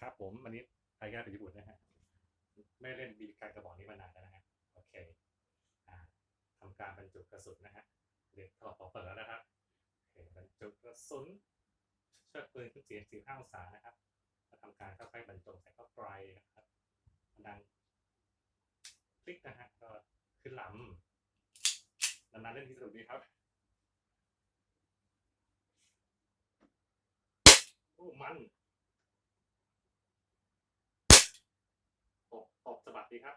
ครับผมวันนี้ไปกันไปญี่ปุ่นนะฮะไม่เล่นบีการกระบอกนี้มานานแล้วนะฮะโอเคอ่าทำการบรรจุกระสุนนะฮะเด็กถอดปอกเปิดแล้วนะครับโอเคบรรจุกระสุนเชือกปืนขึ้นเสียง45องศานะครับมาทำการค่อยๆบรรจงใส่เข้าไปนะครับดังคลิกนะฮะก็ขึ้นลำนานๆเล่นที่สนุกดีครับโอ้มัน ตบตบสะบั ดีครับ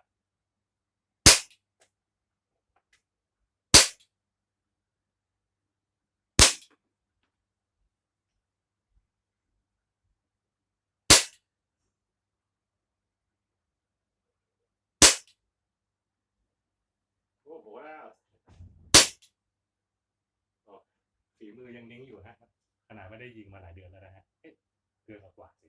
โอ้โหแล้วฝีมือยังนิ่งอยู่ฮะขนาดไม่ได้ยิงมาหลายเดือนแล้วนะฮะเอ๊ะเดือนกว่าๆสิ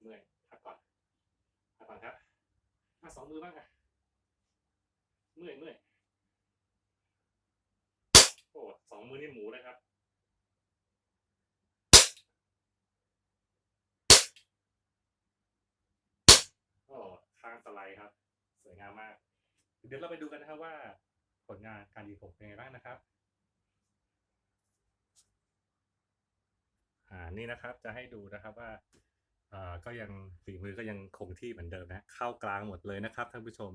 เมื่อยพักก่อนพักก่อนครับมาสองมือบ้างอะเมื่อยเมื่อยโอ้สองมือนี่หมูเลยครับโอ้ข้างสไลด์ครับ สวยงามมาก เดี๋ยวเราไปดูกันนะครับว่า ผลงานการยิงผมเป็นไงบ้างนะครับอ่านี่นะครับจะให้ดูนะครับว่า ก็ยังฝีมือก็ยังคงที่เหมือนเดิมนะเข้ากลางหมดเลยนะครับท่านผู้ชม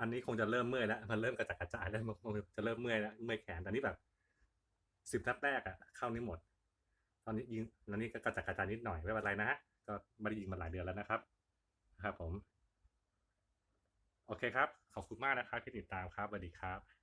อันนี้คงจะเริ่มเมื่อยแล้วมันเริ่มกระจัดกระจายแล้วมันคงจะเริ่มเมื่อยแล้วเมื่อยแขนตอนนี้แบบสิบนัดแรกอะเข้านี่หมด ตอนนี้ยิงตอนนี้ก็กระจัดกระจายนิดหน่อยไม่เป็นไรนะฮะก็ไม่ได้ยิงมาหลายเดือนแล้วนะครับนะครับผม โอเคครับ ขอบคุณมากนะครับที่ติดตามครับสวัสดีครับ